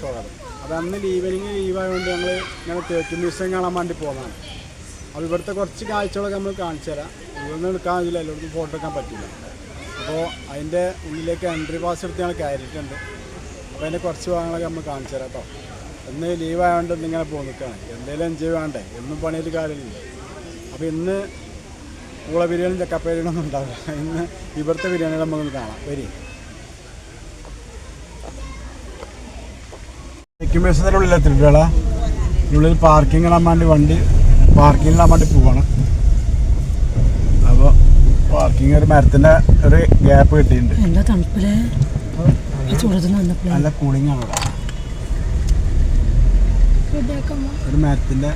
സ്വാഗതം അത് അന്ന് ഈവനിങ് ലീവായതുകൊണ്ട് ഞങ്ങൾ ഇങ്ങനെ തേക്ക് മ്യൂസിയം കാണാൻ വേണ്ടി പോകുന്നതാണ് അപ്പോൾ ഇവിടുത്തെ കുറച്ച് കാഴ്ചകളൊക്കെ നമ്മൾ കാണിച്ചു തരാം. ഇവിടുന്ന് എടുക്കാൻ പറ്റില്ല എല്ലായിടത്തും ഫോട്ടോ എടുക്കാൻ പറ്റില്ല അപ്പോൾ അതിന്റെ ഉള്ളിലേക്ക് എൻട്രി പാസ് എടുത്ത് ഞങ്ങൾ കയറിയിട്ടുണ്ട്. അപ്പോൾ അതിന്റെ കുറച്ച് ഭാഗങ്ങളൊക്കെ നമ്മൾ കാണിച്ചു തരാം കേട്ടോ ഇന്ന് ലീവായതുകൊണ്ട് ഇന്നിങ്ങനെ പോകുന്ന നിൽക്കുകയാണ് എന്തെങ്കിലും എൻജോയ് വേണ്ടേ? എന്നും പണിയൊരു കാര്യമില്ല അപ്പോൾ ഇന്ന് പൂള ബിരിയാണി ചക്കപ്പ ബിരിയാണി ഒന്നും ഉണ്ടാവില്ല. ഇന്ന് ഇവിടുത്തെ ബിരിയാണി നമുക്കൊന്ന് കാണാം. വരി. എക്യുമേഷന്റെ ഉള്ളിൽ എത്തിയിട്ടുള്ള ഉള്ളിൽ പാർക്കിംഗ് ഇടാൻ വേണ്ടി വണ്ടി പാർക്കിംഗ് ഇടാൻ വേണ്ടി പോവാണ്. അപ്പോൾ പാർക്കിംഗ് ഒരു മരത്തിന്റെ ഒരു ഗ്യാപ്പ് കിട്ടിയിട്ടുണ്ട്. എന്താ തണുപ്പിൽ? നല്ല കൂളിംഗ് ആണ് ഇവിടെ. ഒരു മരത്തിന്റെ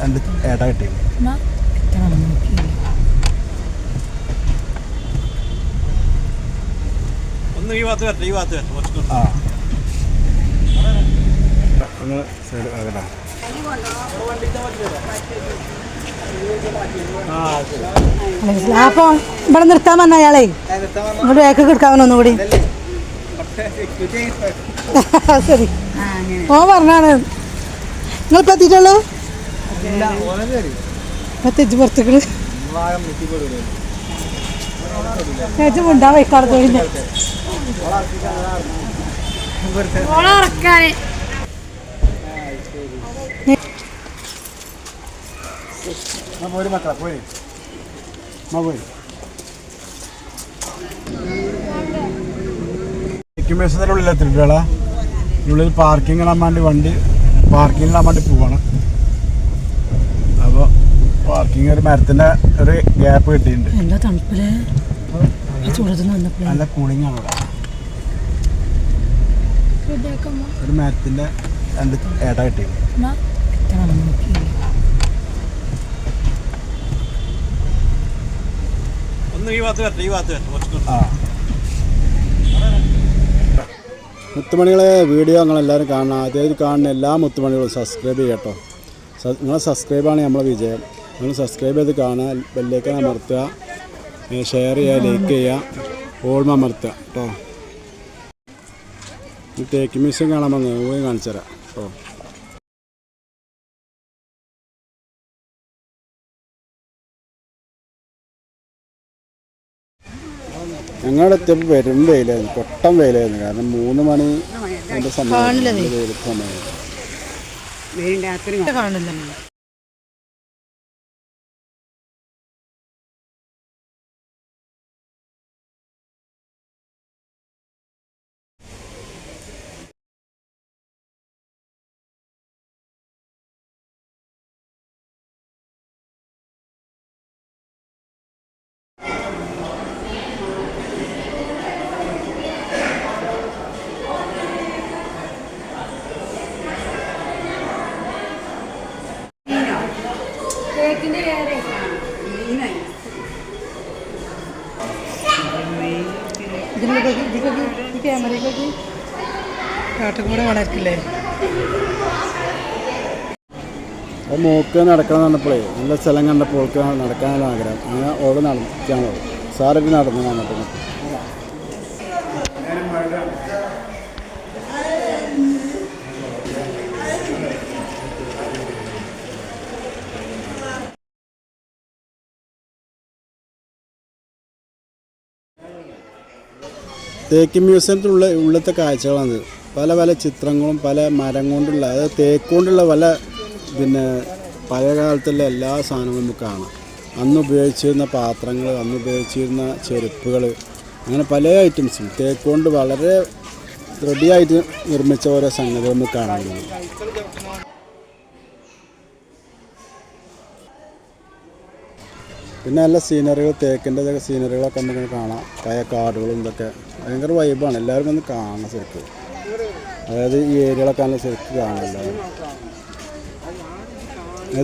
രണ്ട് ഏട്ട കിട്ടിയിട്ടുണ്ട്. ഒന്ന് ഈ ഭാഗത്ത് വരട്ടെ ഈ ഭാഗത്ത് വരട്ടെ. കുറച്ച് ആ. ആ ശരി അപ്പൊ ഇവിടെ നിർത്താൻ വന്ന അയാളെ ഇവിടെ വേക്കൊക്കെ എടുക്കാൻ ഒന്നുകൂടി? ശരി. ഓ പറഞ്ഞാണ്. നിങ്ങൾ എത്തിയിട്ടുള്ളൂ? എത്തിയിട്ടുള്ളു പുറത്തേക്ക്. ചേച്ചി മുണ്ടാ വയ്ക്കാട് തൊഴിൽ പോരി മക്കളെ പോര്. പോരി. എക്യുമേഷന്റെ ഉള്ളിൽ എത്തിയിട്ടുള്ള ഉള്ളിൽ പാർക്കിംഗ് ഇടാൻ വേണ്ടി വണ്ടി പാർക്കിംഗ് ഇടാൻ വേണ്ടി പോവാണ്. അപ്പോൾ പാർക്കിംഗ് ഒരു മരത്തിന്റെ ഒരു ഗ്യാപ്പ് കിട്ടിയിട്ടുണ്ട്. എന്താ തണുപ്പിൽ? നല്ല കൂളിംഗ് ആണ് ഇവിടെ. ഒരു മരത്തിന്റെ രണ്ട് ഏട്ട കിട്ടിയിട്ടുണ്ട്. മുത്തുമണികളെ വീഡിയോ നിങ്ങളെല്ലാവരും കാണണം ആദ്യമായിട്ട് കാണുന്ന എല്ലാ മുത്തുമണികളും സബ്സ്ക്രൈബ് ചെയ്യട്ടോ. നിങ്ങളെ സബ്സ്ക്രൈബാണ് നമ്മളെ വിജയം. നിങ്ങൾ സബ്സ്ക്രൈബ് ചെയ്ത് കാണുക ബെല്ലേക്കൻ അമർത്തുക ഷെയർ ചെയ്യുക ലൈക്ക് ചെയ്യുക ഓൾമ അമർത്തുക കേട്ടോ തേക്ക് മ്യൂസിയം കാണാൻ വന്നു കാണിച്ചു തരാം കേട്ടോ ഞങ്ങളുടെ എത്തിയപ്പോൾ വരും വെയിലായിരുന്നു. പൊട്ടം വെയിലായിരുന്നു. കാരണം മൂന്ന് മണി സമയം വെയിലത്തെ സമയം. കാണില്ല വളർക്കില്ലേ മോക്ക് നടക്കണം പറഞ്ഞപ്പോഴേ നല്ല സ്ഥലം കണ്ടപ്പോൾ ഓൾക്ക് നടക്കാനുള്ള ആഗ്രഹം. അങ്ങനെ ഓൾ നടക്കാൻ പോകും സാറൊക്കെ നടന്നു വന്നിട്ട് തേക്ക് മ്യൂസിയത്തിലുള്ള ഉള്ളത്തെ കാഴ്ചകളാണ്. പല പല ചിത്രങ്ങളും പല മരം കൊണ്ടുള്ള അതായത് തേക്ക് കൊണ്ടുള്ള പല പിന്നെ പഴയ കാലത്തുള്ള എല്ലാ സാധനങ്ങളും നമുക്ക് കാണാം. അന്ന് ഉപയോഗിച്ചിരുന്ന പാത്രങ്ങൾ അന്ന് ഉപയോഗിച്ചിരുന്ന ചെരുപ്പുകൾ അങ്ങനെ പല ഐറ്റംസും. തേക്ക് കൊണ്ട് വളരെ റെഡിയായിട്ട് നിർമ്മിച്ച ഓരോ സംഗതികൾ നമുക്ക് കാണാൻ പിന്നെ നല്ല സീനറികൾ തേക്കിന്റെ സീനറികളൊക്കെ നമുക്ക് കാണാം. പഴയ കാടുകളും ഇതൊക്കെ. ഭയങ്കര വൈബാണ് എല്ലാവരും ഒന്ന് കാണണം ശരിക്കും. അതായത് ഈ ഏരിയകളൊക്കെ നല്ല ശരിക്ക് കാണാം എല്ലാവരും.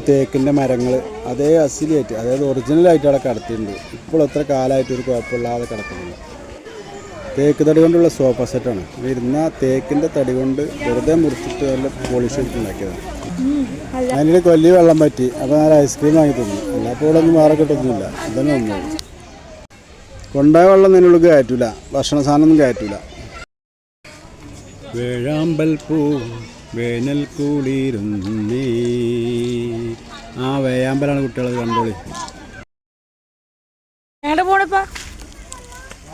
തേക്കിന്റെ മരങ്ങൾ അതേ അസിലിയായിട്ട് അതായത് ഒറിജിനലായിട്ട് അവിടെ കിടത്തിയിട്ടുണ്ട്. ഇപ്പോൾ എത്ര കാലമായിട്ട് ഒരു കുഴപ്പമില്ലാതെ കിടക്കുന്നില്ല തേക്ക് തടി കൊണ്ടുള്ള സോഫ സെറ്റാണ് ഇരുന്ന തേക്കിന്റെ തടി കൊണ്ട് വെറുതെ മുറിച്ചിട്ട് നല്ല പോളിഷ് ഉണ്ടാക്കിയതാണ്. അതിന് കൊല്ലി വെള്ളം പറ്റി. അപ്പോൾ ഞാൻ ഐസ്ക്രീം വാങ്ങി തന്നു. അല്ലാപ്പോൾ ഇവിടെ ഒന്നും വേറെ കിട്ടുന്നില്ല ഇതന്നെ ഒന്നും കൊണ്ടായ വെള്ളം നിന്നുള്ളിൽ കയറ്റൂല. ഭക്ഷണ സാധനം ഒന്നും കയറ്റൂല. വേഴാമ്പൽ പൂ വേനൽ കൂടിയിരുന്നേ. ആ വേഴാമ്പലാണ് കുട്ടികളത് കണ്ടോളി. എങ്ങോട്ട് പോണിപ്പാ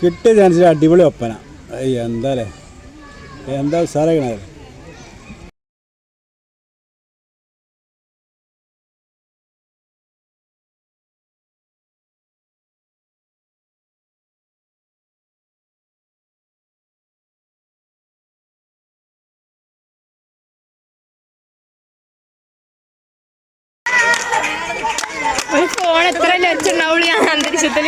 കിട്ടിയ ചാൻസിൽ അടിപൊളി ഒപ്പന. എന്താ അല്ലേ എന്താ ഉസാറാക്കണേ? ഒരു ഫോൺ എത്ര ലച്ചുണ്ടാവുള്ളൂ ഞാൻ അന്തരീക്ഷത്തിൽ?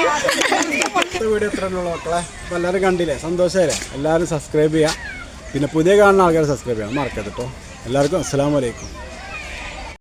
വീഡിയോ എത്ര ഉള്ളൂ മക്കളെ? അപ്പോൾ എല്ലാവരും കണ്ടില്ലേ? സന്തോഷമല്ലേ എല്ലാവരും സബ്സ്ക്രൈബ് ചെയ്യുക പിന്നെ പുതിയ കാണുന്ന ആൾക്കാർ സബ്സ്ക്രൈബ് ചെയ്യണം മറക്കരുത് കേട്ടോ എല്ലാവർക്കും അസ്സാം വലൈക്കും